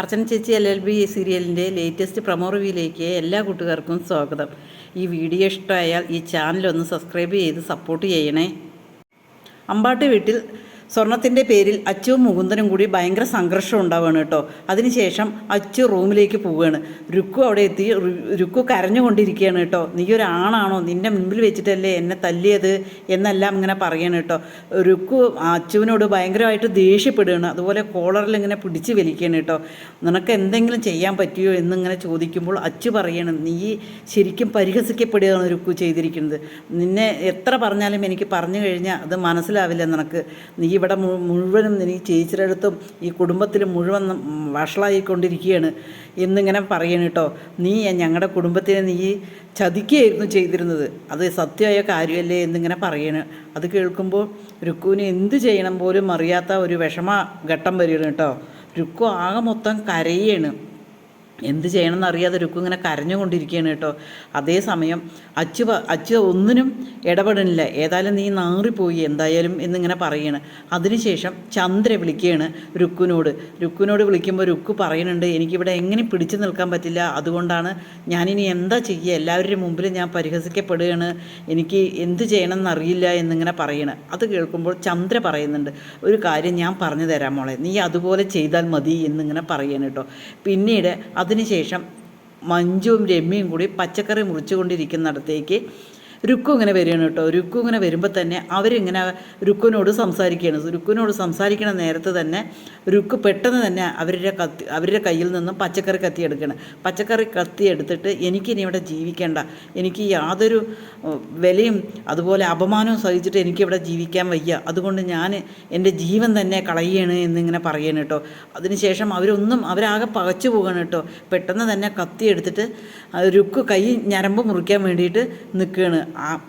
അർച്ചന ചേച്ചി L L B സീരിയലിന്റെ latest promo റിവ്യൂയിലേക്ക് എല്ലാ കൂട്ടുകാർക്കും സ്വാഗതം. ഈ വീഡിയോ ഇഷ്ടമായാൽ ഈ ചാനൽ ഒന്ന് സബ്സ്ക്രൈബ് ചെയ്ത് സപ്പോർട്ട് ചെയ്യണേ. അമ്പാട്ട് വീട്ടിൽ സ്വർണത്തിന്റെ പേരിൽ അച്ചുവും മുകുന്ദനും കൂടി ഭയങ്കര സംഘർഷം ഉണ്ടാവുകയാണ് കേട്ടോ. അതിനുശേഷം അച്ചു റൂമിലേക്ക് പോവുകയാണ്. രുക്കു അവിടെ എത്തി രുക്കു കരഞ്ഞുകൊണ്ടിരിക്കുകയാണ് കേട്ടോ. നീ ഒരു ആണാണോ നിന്റെ മുൻപിൽ വെച്ചിട്ടല്ലേ എന്നെ തല്ലിയത് എന്നെല്ലാം ഇങ്ങനെ പറയണം കേട്ടോ. രുക്കു അച്ചുവിനോട് ഭയങ്കരമായിട്ട് ദേഷ്യപ്പെടുകയാണ്. അതുപോലെ കോളറിൽ ഇങ്ങനെ പിടിച്ച് വലിക്കുകയാണ് കേട്ടോ. നിനക്ക് എന്തെങ്കിലും ചെയ്യാൻ പറ്റുമോ എന്നിങ്ങനെ ചോദിക്കുമ്പോൾ അച്ചു പറയണം നീ ശരിക്കും പരിഹസിക്കപ്പെടുകയാണ് രുക്കു ചെയ്തിരിക്കുന്നത്. നിന്നെ എത്ര പറഞ്ഞാലും എനിക്ക് പറഞ്ഞു കഴിഞ്ഞാൽ അത് മനസ്സിലാവില്ല നിനക്ക്. നീ ഇവിടെ മുഴുവനും നീ ചേച്ചിയുടെ ഈ കുടുംബത്തിൽ മുഴുവൻ വഷളായിക്കൊണ്ടിരിക്കുകയാണ് എന്നിങ്ങനെ പറയണം കേട്ടോ. നീ ഞങ്ങളുടെ കുടുംബത്തിനെ നീ ചതിക്കുകയായിരുന്നു ചെയ്തിരുന്നത്. അത് സത്യമായ കാര്യമല്ലേ? എന്നിങ്ങനെ പറയണ്. അത് കേൾക്കുമ്പോൾ രുക്കുവിന് എന്ത് ചെയ്യണം പോലും അറിയാത്ത ഒരു വിഷമ ഘട്ടം വരികയാണ് കേട്ടോ. രുക്കു ആകെ മൊത്തം കരയാണ്. എന്ത് ചെയ്യണമെന്ന് അറിയാതെ രുക്കു ഇങ്ങനെ കരഞ്ഞുകൊണ്ടിരിക്കുകയാണ് കേട്ടോ. അതേസമയം അച്ചു അച്ചു ഒന്നിനും ഇടപെടുന്നില്ല. ഏതായാലും നീ നാറിപ്പോയി എന്തായാലും എന്നിങ്ങനെ പറയാണ് അതിനുശേഷം ചന്ദ്ര വിളിക്കുകയാണ് രുക്കുനോട് രുക്കുനോട് വിളിക്കുമ്പോൾ രുക്കു പറയുന്നുണ്ട് എനിക്കിവിടെ എങ്ങനെ പിടിച്ചു നിൽക്കാൻ പറ്റില്ല. അതുകൊണ്ടാണ് ഞാനിനി എന്താ ചെയ്യുക? എല്ലാവരുടെ മുമ്പിൽ ഞാൻ പരിഹസിക്കപ്പെടുകയാണ്. എനിക്ക് എന്ത് ചെയ്യണമെന്ന് അറിയില്ല എന്നിങ്ങനെ പറയണ് അത് കേൾക്കുമ്പോൾ ചന്ദ്ര പറയുന്നുണ്ട് ഒരു കാര്യം ഞാൻ പറഞ്ഞു തരാം മോളെ. നീ അതുപോലെ ചെയ്താൽ മതി എന്നിങ്ങനെ പറയണം കേട്ടോ. പിന്നീട് അതിനുശേഷം മഞ്ജുവും രമ്യയും കൂടി പച്ചക്കറി മുറിച്ചുകൊണ്ടിരിക്കുന്നിടത്തേക്ക് രുക്കു ഇങ്ങനെ വരികയാണ് കേട്ടോ. രുക്കു ഇങ്ങനെ വരുമ്പോൾ തന്നെ അവരിങ്ങനെ രുക്കുവിനോട് സംസാരിക്കുകയാണ്. രുക്കുവിനോട് സംസാരിക്കണ നേരത്ത് തന്നെ രുക്കു പെട്ടെന്ന് തന്നെ അവരുടെ കത്തി അവരുടെ കയ്യിൽ നിന്നും പച്ചക്കറി കത്തി എടുക്കണം പച്ചക്കറി കത്തി എടുത്തിട്ട് എനിക്കിനി ഇവിടെ ജീവിക്കേണ്ട എനിക്ക് യാതൊരു വിലയും അതുപോലെ അപമാനവും സഹിച്ചിട്ട് എനിക്കിവിടെ ജീവിക്കാൻ വയ്യ. അതുകൊണ്ട് ഞാൻ എന്റെ ജീവൻ തന്നെ കളയാണ് എന്നിങ്ങനെ പറയണം കേട്ടോ. അതിനുശേഷം അവരൊന്നും അവരാകെ പകച്ചു പോകണം കേട്ടോ. പെട്ടെന്ന് തന്നെ കത്തി എടുത്തിട്ട് രുക്ക് കൈ ഞരമ്പ് മുറിക്കാൻ വേണ്ടിയിട്ട് നിൽക്കുകയാണ്.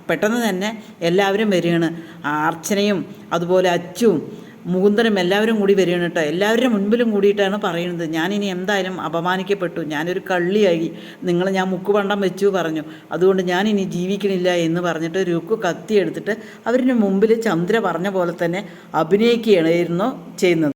പെട്ടെന്ന് തന്നെ എല്ലാവരും വരികയാണ്. അർച്ചനയും അതുപോലെ അച്ചും മുകുന്ദനും എല്ലാവരും കൂടി വരികയാണ് കേട്ടോ. എല്ലാവരുടെ മുൻപിലും കൂടിയിട്ടാണ് പറയുന്നത്. ഞാനിനി എന്തായാലും അപമാനിക്കപ്പെട്ടു. ഞാനൊരു കള്ളിയായി. നിങ്ങൾ ഞാൻ മുക്കുപണ്ടം വെച്ചു പറഞ്ഞു. അതുകൊണ്ട് ഞാനിനി ജീവിക്കണില്ല എന്ന് പറഞ്ഞിട്ട് രുക്കു കത്തി എടുത്തിട്ട് അവരുടെ മുമ്പിൽ ചന്ദ്ര പറഞ്ഞ പോലെ തന്നെ അഭിനയിക്കുകയായിരുന്നു ചെയ്യുന്നത്.